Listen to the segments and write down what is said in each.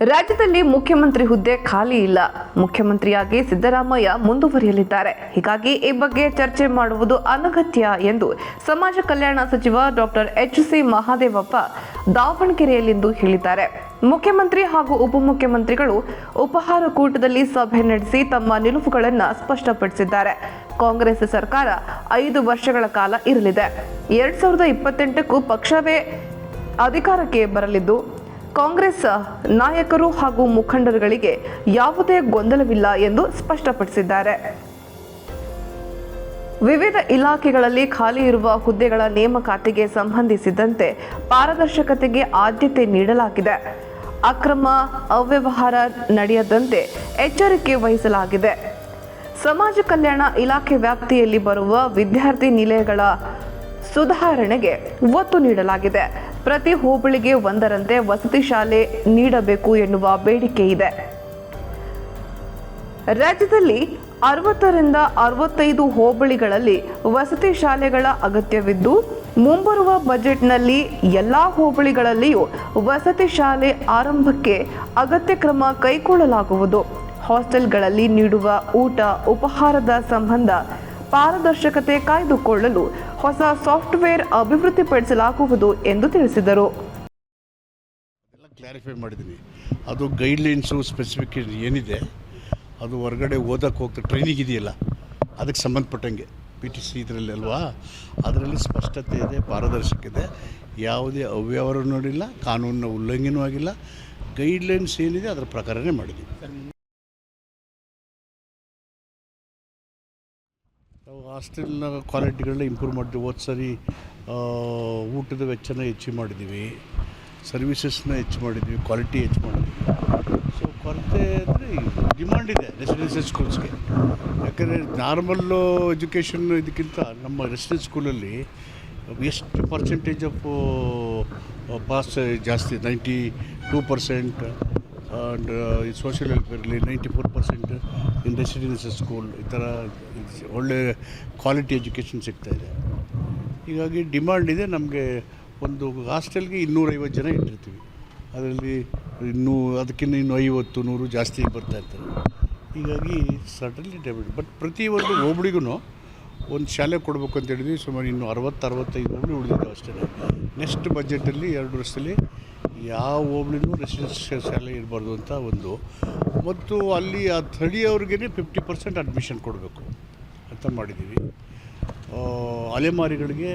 ರಾಜ್ಯದಲ್ಲಿ ಮುಖ್ಯಮಂತ್ರಿ ಹುದ್ದೆ ಖಾಲಿ ಇಲ್ಲ. ಮುಖ್ಯಮಂತ್ರಿಯಾಗಿ ಸಿದ್ದರಾಮಯ್ಯ ಮುಂದುವರಿಯಲಿದ್ದಾರೆ. ಹೀಗಾಗಿ ಈ ಬಗ್ಗೆ ಚರ್ಚೆ ಮಾಡುವುದು ಅನಗತ್ಯ ಎಂದು ಸಮಾಜ ಕಲ್ಯಾಣ ಸಚಿವ ಡಾಕ್ಟರ್ ಎಚ್ ಸಿ ಮಹಾದೇವಪ್ಪ ದಾವಣಗೆರೆಯಲ್ಲಿಂದು ಹೇಳಿದ್ದಾರೆ. ಮುಖ್ಯಮಂತ್ರಿ ಹಾಗೂ ಉಪಮುಖ್ಯಮಂತ್ರಿಗಳು ಉಪಹಾರ ಕೂಟದಲ್ಲಿ ಸಭೆ ನಡೆಸಿ ತಮ್ಮ ನಿಲುವುಗಳನ್ನು ಸ್ಪಷ್ಟಪಡಿಸಿದ್ದಾರೆ. ಕಾಂಗ್ರೆಸ್ ಸರ್ಕಾರ ಐದು ವರ್ಷಗಳ ಕಾಲ ಇರಲಿದೆ. ಎರಡ್ ಸಾವಿರದ ಇಪ್ಪತ್ತೆಂಟಕ್ಕೂ ಪಕ್ಷವೇ ಅಧಿಕಾರಕ್ಕೆ ಬರಲಿದ್ದು ಕಾಂಗ್ರೆಸ್ ನಾಯಕರು ಹಾಗೂ ಮುಖಂಡರುಗಳಿಗೆ ಯಾವುದೇ ಗೊಂದಲವಿಲ್ಲ ಎಂದು ಸ್ಪಷ್ಟಪಡಿಸಿದ್ದಾರೆ. ವಿವಿಧ ಇಲಾಖೆಗಳಲ್ಲಿ ಖಾಲಿ ಇರುವ ಹುದ್ದೆಗಳ ನೇಮಕಾತಿಗೆ ಸಂಬಂಧಿಸಿದಂತೆ ಪಾರದರ್ಶಕತೆಗೆ ಆದ್ಯತೆ ನೀಡಲಾಗಿದೆ. ಅಕ್ರಮ ಅವ್ಯವಹಾರ ನಡೆಯದಂತೆ ಎಚ್ಚರಿಕೆ ವಹಿಸಲಾಗಿದೆ. ಸಮಾಜ ಕಲ್ಯಾಣ ಇಲಾಖೆ ವ್ಯಾಪ್ತಿಯಲ್ಲಿ ಬರುವ ವಿದ್ಯಾರ್ಥಿ ನಿಲಯಗಳ ಸುಧಾರಣೆಗೆ ಒತ್ತು ನೀಡಲಾಗಿದೆ. ಪ್ರತಿ ಹೋಬಳಿಗೆ ಒಂದರಂತೆ ವಸತಿ ಶಾಲೆ ನೀಡಬೇಕು ಎನ್ನುವ ಬೇಡಿಕೆ ಇದೆ. ರಾಜ್ಯದಲ್ಲಿ ಅರವತ್ತರಿಂದ ಅರವತ್ತೈದು ಹೋಬಳಿಗಳಲ್ಲಿ ವಸತಿ ಶಾಲೆಗಳ ಅಗತ್ಯವಿದ್ದು, ಮುಂಬರುವ ಬಜೆಟ್ನಲ್ಲಿ ಎಲ್ಲ ಹೋಬಳಿಗಳಲ್ಲಿಯೂ ವಸತಿ ಶಾಲೆ ಆರಂಭಕ್ಕೆ ಅಗತ್ಯ ಕ್ರಮ ಕೈಗೊಳ್ಳಲಾಗುವುದು. ಹಾಸ್ಟೆಲ್ಗಳಲ್ಲಿ ನೀಡುವ ಊಟ, ಉಪಹಾರದ ಸಂಬಂಧ ಪಾರದರ್ಶಕತೆ ಕಾಯ್ದುಕೊಳ್ಳಲು ಹೊಸ ಸಾಫ್ಟ್ವೇರ್ ಅಭಿವೃದ್ಧಿಪಡಿಸಲಾಗುವುದು ಎಂದು ತಿಳಿಸಿದರು. ಕ್ಲಾರಿಫೈ ಮಾಡಿದ್ದೀನಿ ಅದು ಗೈಡ್ಲೈನ್ಸು ಸ್ಪೆಸಿಫಿಕೇಶನ್ ಏನಿದೆ, ಅದು ಹೊರಗಡೆ ಓದಕ್ಕೆ ಹೋಗ್ತಾ ಟ್ರೈನಿಂಗ್ ಇದೆಯಲ್ಲ, ಅದಕ್ಕೆ ಸಂಬಂಧಪಟ್ಟಂಗೆ ಪಿ ಟಿ ಸಿ ಇದರಲ್ಲಿ ಅಲ್ವಾ? ಅದರಲ್ಲಿ ಸ್ಪಷ್ಟತೆ ಇದೆ ಪಾರದರ್ಶಕತೆ ಯಾವುದೇ ಅವ್ಯವಹಾರ ನೋಡಿಲ್ಲ ಕಾನೂನಿನ ಉಲ್ಲಂಘನೂ ಆಗಿಲ್ಲ. ಗೈಡ್ಲೈನ್ಸ್ ಏನಿದೆ, ಅದರ ಪ್ರಕಾರನೇ ಮಾಡಿದ್ದೀವಿ ಹಾಸ್ಟೆಲ್ನ ಕ್ವಾಲಿಟಿಗಳನ್ನ ಇಂಪ್ರೂವ್ ಮಾಡಿದ್ವಿ. ಹೋದ ಸರಿ ಊಟದ ವೆಚ್ಚನ ಹೆಚ್ಚು ಮಾಡಿದ್ದೀವಿ. ಸರ್ವಿಸಸ್ನ ಹೆಚ್ಚು ಮಾಡಿದ್ವಿ ಕ್ವಾಲಿಟಿ ಹೆಚ್ಚು ಮಾಡಿದ್ವಿ ಸೊ ಕೊರತೆ ಅಂದರೆ ಡಿಮ್ಯಾಂಡ್ ಇದೆ ರೆಸಿಡೆನ್ಷಿಯಲ್ ಸ್ಕೂಲ್ಸ್ಗೆ ಯಾಕಂದರೆ ನಾರ್ಮಲ್ಲು ಎಜುಕೇಷನ್ ಇದಕ್ಕಿಂತ ನಮ್ಮ ರೆಸಿಡೆನ್ಸ್ ಸ್ಕೂಲಲ್ಲಿ ಎಷ್ಟು ಪರ್ಸೆಂಟೇಜ್ ಆಫ್ ಪಾಸ್ ಜಾಸ್ತಿ ninety two percent and social ವೆಲ್ಫೇರಲ್ಲಿ ninety four percent in residential school ಈ ಥರ ಒಳ್ಳೆ ಕ್ವಾಲಿಟಿ ಎಜುಕೇಷನ್ ಸಿಗ್ತಾಯಿದೆ ಹೀಗಾಗಿ ಡಿಮ್ಯಾಂಡ್ ಇದೆ, ನಮಗೆ ಒಂದು ಹಾಸ್ಟೆಲ್ಗೆ ಇನ್ನೂರೈವತ್ತು ಜನ ಇಟ್ಟಿರ್ತೀವಿ. ಅದರಲ್ಲಿ ಇನ್ನೂ, ಅದಕ್ಕಿಂತ ಇನ್ನು ಐವತ್ತು, ನೂರು ಜಾಸ್ತಿ ಬರ್ತಾ ಇರ್ತಾರೆ ಹೀಗಾಗಿ ಸಡನ್ಲಿ ಡೆಬಿಟ್ ಬಟ್ ಪ್ರತಿಯೊಂದು ಹೋಬಳಿಗೂ ಒಂದು ಶಾಲೆ ಕೊಡಬೇಕು ಅಂತ ಹೇಳಿದ್ವಿ ಸುಮಾರು ಇನ್ನು ಅರವತ್ತು ಅರವತ್ತೈದು ಹೋಬಳಿ ಉಳಿದಿದ್ದಾವೆ ಅಷ್ಟೇ ನೆಕ್ಸ್ಟ್ ಬಜೆಟಲ್ಲಿ ಎರಡು ವರ್ಷದಲ್ಲಿ ಯಾವ ಹೋಬ್ಳಿನೂ ರೆಸಿಡೆನ್ಷಿಯಲ್ ಶಾಲೆ ಇರಬಾರ್ದು ಅಂತ ಒಂದು. ಮತ್ತು ಅಲ್ಲಿ ಆ ಥಳಿಯವ್ರಿಗೆ ಫಿಫ್ಟಿ ಪರ್ಸೆಂಟ್ ಅಡ್ಮಿಷನ್ ಕೊಡಬೇಕು ಅಂತ ಮಾಡಿದ್ದೀವಿ. ಅಲೆಮಾರಿಗಳಿಗೆ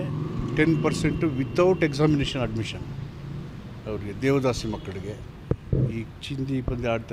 ten percent without examination admission ಅವರಿಗೆ ದೇವದಾಸಿ ಮಕ್ಕಳಿಗೆ. ಈ ಚಿಂದಿ ಪಂದ್ಯ ಆಡ್ತಾರೆ